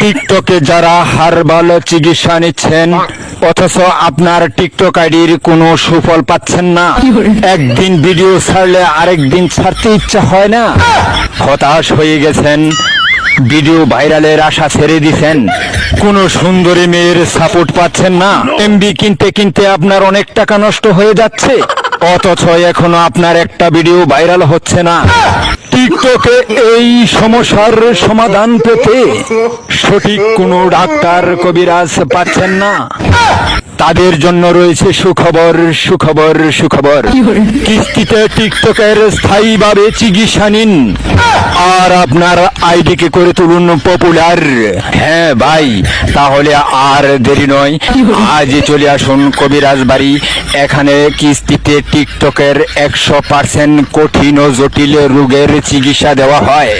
টিকটকে যারা হারবাল চিকিৎসা নিচ্ছেন অথচ আপনার টিকটক আইডির কোনো সুফল পাচ্ছেন না। একদিন ভিডিও ছাড়লে আরেক দিন ছাড়তে ইচ্ছা হয় না। হতাশ হয়ে গেছেন ভিডিও ভাইরালের আশা ছেড়ে দিছেন। কোন সুন্দরী মেয়ের সাপোর্ট পাচ্ছেন না। এমবি কিনতে কিনতে আপনার অনেক টাকা নষ্ট হয়ে যাচ্ছে। অথচ এখনও আপনার একটা ভিডিও ভাইরাল হচ্ছে না। টিকটকে এই সমস্যার সমাধান পেতে সঠিক কোনো ডাক্তার কবিরাজ পাচ্ছেন না। তাদের জন্য রয়েছে সুখবর সুখবর সুখবর। কিস্তিতে টিকটকের স্থায়ীভাবে চিকিৎসা নিন। আর আপনার আইডিকে করে তুলুন পপুলার। হ্যাঁ ভাই তাহলে আর দেরি নয়। আজই চলে আসুন কবিরাজ বাড়ি। এখানে কিস্তিতে টিকটকের একশো পার্সেন্ট কঠিন ও জটিল রোগের চিকিৎসা দেওয়া হয়।